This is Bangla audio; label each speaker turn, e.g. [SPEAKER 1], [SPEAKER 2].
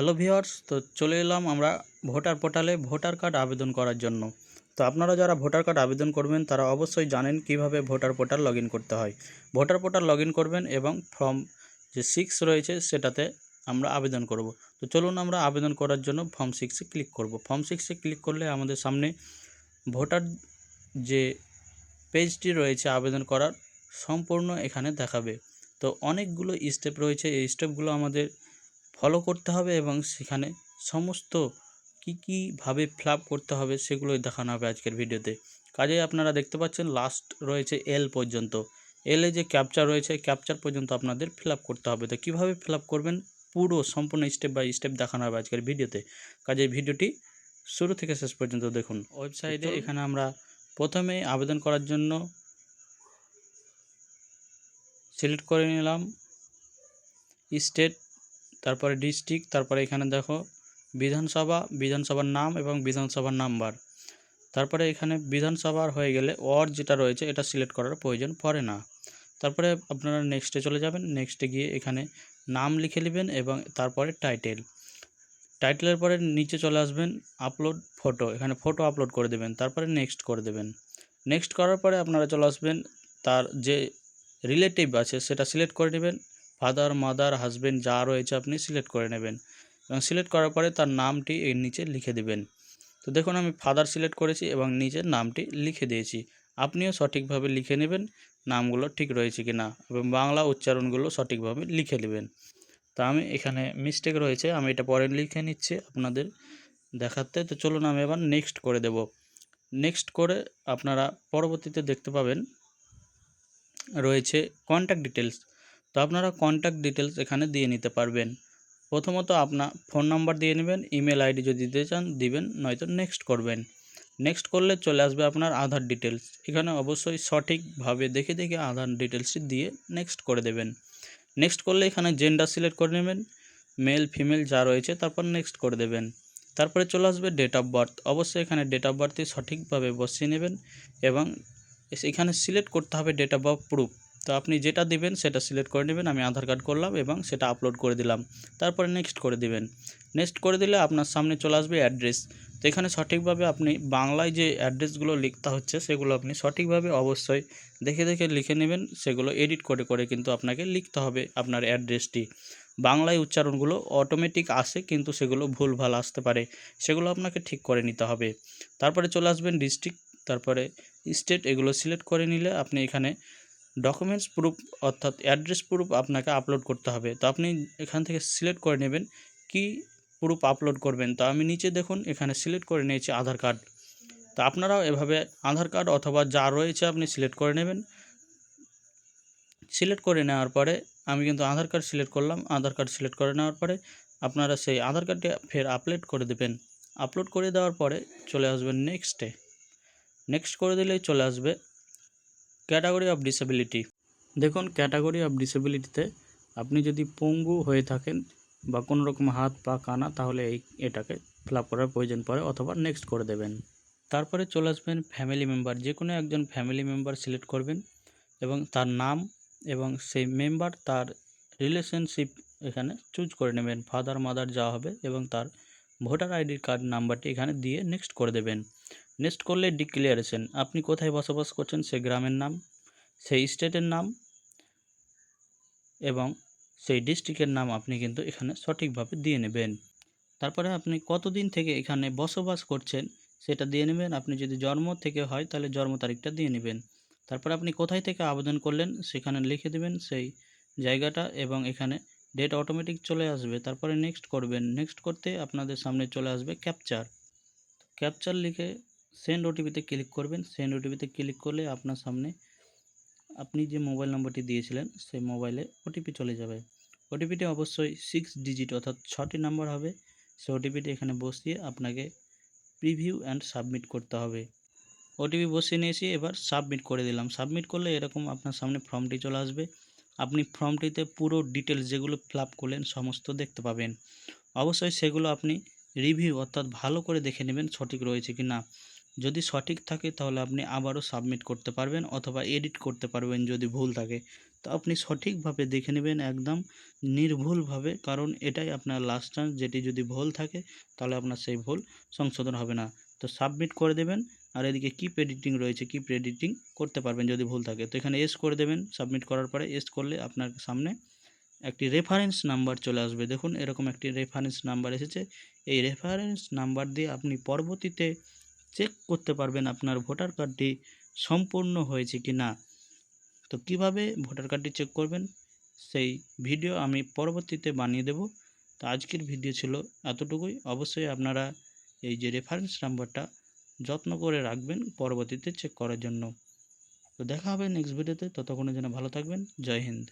[SPEAKER 1] হ্যালো ভিওয়ার্স তো চলে এলাম আমরা ভোটার পোর্টালে ভোটার কার্ড আবেদন করার জন্য। তো আপনারা যারা ভোটার কার্ড আবেদন করবেন, তারা অবশ্যই জানেন কীভাবে ভোটার পোর্টাল লগ করতে হয়। ভোটার পোর্টাল লগ করবেন এবং ফর্ম যে সিক্স রয়েছে, সেটাতে আমরা আবেদন করব। তো চলুন আমরা আবেদন করার জন্য ফর্ম সিক্সে ক্লিক করব। ফর্ম সিক্সে ক্লিক করলে আমাদের সামনে ভোটার যে পেজটি রয়েছে আবেদন করার, সম্পূর্ণ এখানে দেখাবে। তো অনেকগুলো স্টেপ রয়েছে। এই স্টেপগুলো আমাদের ফলো করতে হবে এবং সেখানে সমস্ত কী কীভাবে ফিল করতে হবে সেগুলোই দেখানো হবে আজকের ভিডিওতে। কাজেই আপনারা দেখতে পাচ্ছেন লাস্ট রয়েছে এল পর্যন্ত। এলে যে ক্যাপচার রয়েছে ক্যাপচার পর্যন্ত আপনাদের ফিল করতে হবে। তো কীভাবে ফিল করবেন? পুরো সম্পূর্ণ স্টেপ বাই স্টেপ দেখানো হবে আজকের ভিডিওতে। কাজেই ভিডিওটি শুরু থেকে শেষ পর্যন্ত দেখুন। ওয়েবসাইটে এখানে আমরা প্রথমে আবেদন করার জন্য সিলেক্ট করে নিলাম। স্টেট তারপরে ডিস্ট্রিক্ট, তারপরে এখানে দেখো বিধানসভা, বিধানসভার নাম এবং বিধানসভার নাম্বার। তারপরে এখানে বিধানসভার হয়ে গেলে ওয়ার্ড যেটা রয়েছে এটা সিলেক্ট করার প্রয়োজন পড়ে না। তারপরে আপনারা নেক্সটে চলে যাবেন নেক্সটে গিয়ে এখানে নাম লিখে নেবেন এবং তারপরে টাইটেল টাইটেলের পরে নিচে চলে আসবেন আপলোড ফটো এখানে ফটো আপলোড করে দেবেন, তারপরে নেক্সট করে দেবেন। নেক্সট করার পরে আপনারা চলে আসবেন তার যে রিলেটিভ আছে সেটা সিলেক্ট করে নেবেন ফাদার মাদার হাজব্যান্ড যা রয়েছে আপনি সিলেক্ট করে নেবেন। এবং সিলেক্ট করার পরে তার নামটি এর নিচে লিখে দেবেন। তো দেখুন আমি ফাদার সিলেক্ট করেছি এবং নিচে নামটি লিখে দিয়েছি। আপনিও সঠিকভাবে লিখে নেবেন নামগুলো ঠিক রয়েছে কি না এবং বাংলা উচ্চারণগুলো সঠিকভাবে লিখে নেবেন। তা আমি এখানে মিস্টেক রয়েছে, আমি এটা পরে লিখে নিচ্ছি আপনাদের দেখাতে। তো চলুন আমি এবার নেক্সট করে দেব। নেক্সট করে আপনারা পরবর্তীতে দেখতে পাবেন রয়েছে কন্ট্যাক্ট ডিটেলস তো আপনারা কন্ট্যাক্ট ডিটেলস এখানে দিয়ে নিতে পারবেন। প্রথমত আপনার ফোন নাম্বার দিয়ে নেবেন ইমেল আইডি যদি দিতে চান, দিবেন, নয়তো নেক্সট করবেন। নেক্সট করলে চলে আসবে আপনার আধার ডিটেলস এখানে অবশ্যই সঠিকভাবে দেখে দেখে আধার ডিটেলসটি দিয়ে নেক্সট করে দেবেন। নেক্সট করলে এখানে জেন্ডার সিলেক্ট করে নেবেন মেল ফিমেল যা রয়েছে তারপর নেক্সট করে দেবেন। তারপরে চলে আসবে ডেট অফ বার্থ অবশ্যই এখানে ডেট অফ বার্থটি সঠিকভাবে বসিয়ে নেবেন এবং এখানে সিলেক্ট করতে হবে ডেট অফ বার্থ প্রুফ তো আপনি যেটা দিবেন সেটা সিলেক্ট করে নেবেন, আমি আধার কার্ড করলাম এবং সেটা আপলোড করে দিলাম। তারপরে নেক্সট করে দিবেন। নেক্সট করে দিলে আপনার সামনে চলে আসবে অ্যাড্রেস তো এখানে সঠিকভাবে আপনি বাংলায় যে অ্যাড্রেসগুলো লিখতে হচ্ছে, সেগুলো আপনি সঠিকভাবে অবশ্যই দেখে দেখে লিখে নেবেন, সেগুলো এডিট করে করে কিন্তু আপনাকে লিখতে হবে আপনার অ্যাড্রেসটি বাংলায় উচ্চারণগুলো অটোমেটিক আসে, কিন্তু সেগুলো ভুলভাল আসতে পারে। সেগুলো আপনাকে ঠিক করে নিতে হবে। তারপরে চলে আসবেন ডিস্ট্রিক্ট তারপরে স্টেট এগুলো সিলেক্ট করে নিলে আপনি এখানে ডকুমেন্টস প্রুফ অর্থাৎ অ্যাড্রেস প্রুফ আপনাকে আপলোড করতে হবে। তো আপনি এখান থেকে সিলেক্ট করে নেবেন কি প্রুফ আপলোড করবেন। তো আমি নিচে দেখুন, এখানে সিলেক্ট করে নিয়েছি আধার কার্ড তো আপনারাও এভাবে আধার কার্ড অথবা যা রয়েছে আপনি সিলেক্ট করে নেবেন। সিলেক্ট করে নেওয়ার পরে আমি কিন্তু আধার কার্ড সিলেক্ট করলাম। আধার কার্ড সিলেক্ট করে নেওয়ার পরে আপনারা সেই আধার কার্ডটি ফের আপলোড করে দেবেন। আপলোড করে দেওয়ার পরে চলে আসবেন নেক্সটে নেক্সট করে দিলেই চলে আসবে। ক্যাটাগরি অফ ডিসেবিলিটি দেখুন, ক্যাটাগরি অফ ডিসেবিলিটিতে আপনি যদি পঙ্গু হয়ে থাকেন বা কোনো রকম হাত, পা, কানা, তাহলে এই এটাকে ফিল করার প্রয়োজন পড়ে অথবা নেক্সট করে দেবেন। তারপরে চলে আসবেন ফ্যামিলি মেম্বার যে কোনো একজন ফ্যামিলি মেম্বার সিলেক্ট করবেন এবং তার নাম এবং সেই মেম্বার তার রিলেশনশিপ এখানে চুজ করে নেবেন। ফাদার মাদার যা হবে এবং তার ভোটার আইডি কার্ড নাম্বারটি এখানে দিয়ে নেক্সট করে দেবেন। নেক্সট করলে ডিক্লিয়ারেশন আপনি কোথায় বসবাস করছেন সেই গ্রামের নাম, সেই স্টেটের নাম এবং সেই ডিস্ট্রিক্টের নাম আপনি কিন্তু এখানে সঠিকভাবে দিয়ে নেবেন। তারপরে আপনি কতদিন থেকে এখানে বসবাস করছেন সেটা দিয়ে নেবেন। আপনি যদি জন্ম থেকে হয় তাহলে জন্ম তারিখটা দিয়ে নেবেন। তারপরে আপনি কোথায় থেকে আবেদন করলেন সেখানে লিখে দেবেন সেই জায়গাটা এবং এখানে ডেট অটোমেটিক চলে আসবে। তারপরে নেক্সট করবেন। নেক্সট করতে আপনাদের সামনে চলে আসবে ক্যাপচার ক্যাপচার লিখে সেন্ড ওটিপিতে ক্লিক করবেন। সেন্ড ওটিপিতে ক্লিক করলে আপনার সামনে আপনি যে মোবাইল নম্বরটি দিয়েছিলেন, সেই মোবাইলে ওটিপি চলে যাবে। ওটিপিটি অবশ্যই সিক্স ডিজিট অর্থাৎ ছটি নাম্বার হবে। সেই ওটিপিটি এখানে বসিয়ে আপনাকে প্রিভিউ অ্যান্ড সাবমিট করতে হবে। ওটিপি বসিয়ে নিয়েছি, এবার সাবমিট করে দিলাম। সাবমিট করলে এরকম আপনার সামনে ফর্মটি চলে আসবে। আপনি ফর্মটিতে পুরো ডিটেলস যেগুলো ফিল করলেন, সমস্ত দেখতে পাবেন। অবশ্যই সেগুলো আপনি রিভিউ অর্থাৎ ভালো করে দেখে নেবেন সঠিক রয়েছে কি না যদি সঠিক থাকে তাহলে আপনি আবারও সাবমিট করতে পারবেন অথবা এডিট করতে পারবেন যদি ভুল থাকে। তো আপনি সঠিকভাবে দেখে নেবেন একদম নির্ভুলভাবে কারণ এটাই আপনার লাস্ট চান্স যেটি যদি ভুল থাকে তাহলে আপনার সেই ভুল সংশোধন হবে না। তো সাবমিট করে দেবেন আর এদিকে কিপ এডিটিং রয়েছে কিপ এডিটিং করতে পারবেন যদি ভুল থাকে। তো এখানে এস করে দেবেন সাবমিট করার পরে এস করলে আপনার সামনে একটি রেফারেন্স নাম্বার চলে আসবে। দেখুন এরকম একটি রেফারেন্স নাম্বার এসেছে। এই রেফারেন্স নাম্বার দিয়ে আপনি পরবর্তীতে চেক করতে পারবেন আপনার ভোটার কার্ডটি সম্পূর্ণ হয়েছে কি না। তো কীভাবে ভোটার কার্ডটি চেক করবেন সেই ভিডিও আমি পরবর্তীতে বানিয়ে দেব। তো আজকের ভিডিও ছিল এতটুকুই। অবশ্যই আপনারা এই যে রেফারেন্স নাম্বারটা যত্ন করে রাখবেন পরবর্তীতে চেক করার জন্য। তো দেখা হবে নেক্সট ভিডিওতে ততক্ষণের জন্য ভালো থাকবেন। জয় হিন্দ।